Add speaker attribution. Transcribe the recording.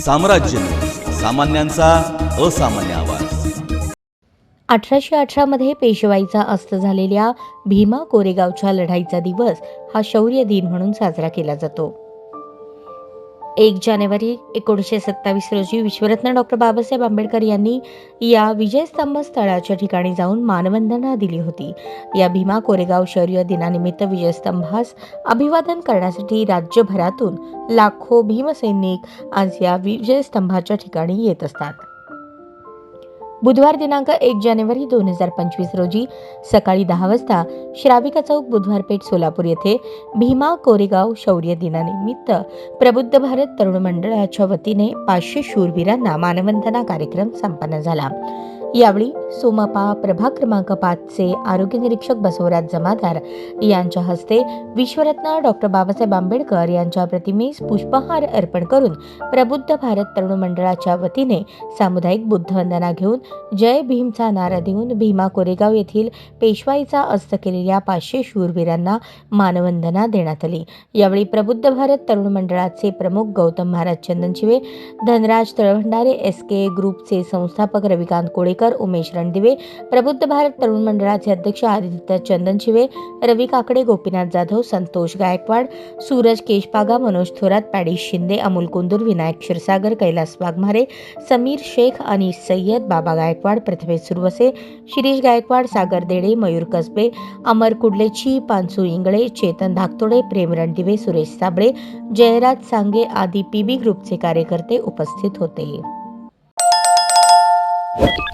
Speaker 1: साम्राज्य. सामान्यांचा असामान्य आवाज.
Speaker 2: अठराशे अठरामध्ये पेशवाईचा अस्त झालेल्या भीमा कोरेगावच्या लढाईचा दिवस हा शौर्य दिन म्हणून साजरा केला जातो. एक जानेवारी एकोणीसशे सत्तावीस रोजी विश्वरत्न डॉक्टर बाबासाहेब आंबेडकर यांनी या विजयस्तंभ स्थळाच्या ठिकाणी जाऊन मानवंदना दिली होती. या भीमा कोरेगाव शौर्य दिनानिमित्त विजयस्तंभास अभिवादन करण्यासाठी राज्यभरातून लाखो भीमसैनिक आज या विजयस्तंभाच्या ठिकाणी येत असतात. बुधवार दिनांक एक जानेवारी दोन हजार पंचवीस रोजी सकाळी दहा वाजता श्राविका चौक बुधवार पेठ सोलापूर येथे भीमा कोरेगाव शौर्य दिनानिमित्त प्रबुद्ध भारत तरुण मंडळाच्या वतीने पाचशे शूरवीरांना मानवंदना कार्यक्रम संपन्न झाला. यावेळी सोमपा प्रभाग क्रमांक पाचचे आरोग्य निरीक्षक बसवराज जमादार यांच्या हस्ते विश्वरत्न डॉक्टर बाबासाहेब आंबेडकर यांच्या प्रतिमेस पुष्पहार अर्पण करून प्रबुद्ध भारत तरुण मंडळाच्या वतीने सामुदायिक बुद्धवंदना घेऊन जय भीमचा नारा देऊन भीमा कोरेगाव येथील पेशवाईचा अस्त केलेल्या पाचशे शूरवीरांना मानवंदना देण्यात आली. यावेळी प्रबुद्ध भारत तरुण मंडळाचे प्रमुख गौतम महाराज चंदनशिवे धनराज तळभंडारे एस के ग्रुपचे संस्थापक रविकांत कोळेकर उमेश रणदिवे प्रबुद्ध भारत तरुण मंडळाचे अध्यक्ष आदित्य चंदनशिवे रवी काकडे गोपीनाथ जाधव संतोष गायकवाड सूरज केशपागा मनोज थोरात पॅडी शिंदे अमोल कुंदूर विनायक क्षीरसागर कैलास वाघमारे समीर शेख आणि सय्यद बाबा गायकवाड प्रथमेश सुरवसे शिरीष गायकवाड सागर देडे मयूर कसबे अमर कुडलेची पानसू इंगळे चेतन धाकतोडे प्रेम रणदिवे सुरेश साबळे जयराज सांगे आदी पीबी ग्रुपचे कार्यकर्ते उपस्थित होते.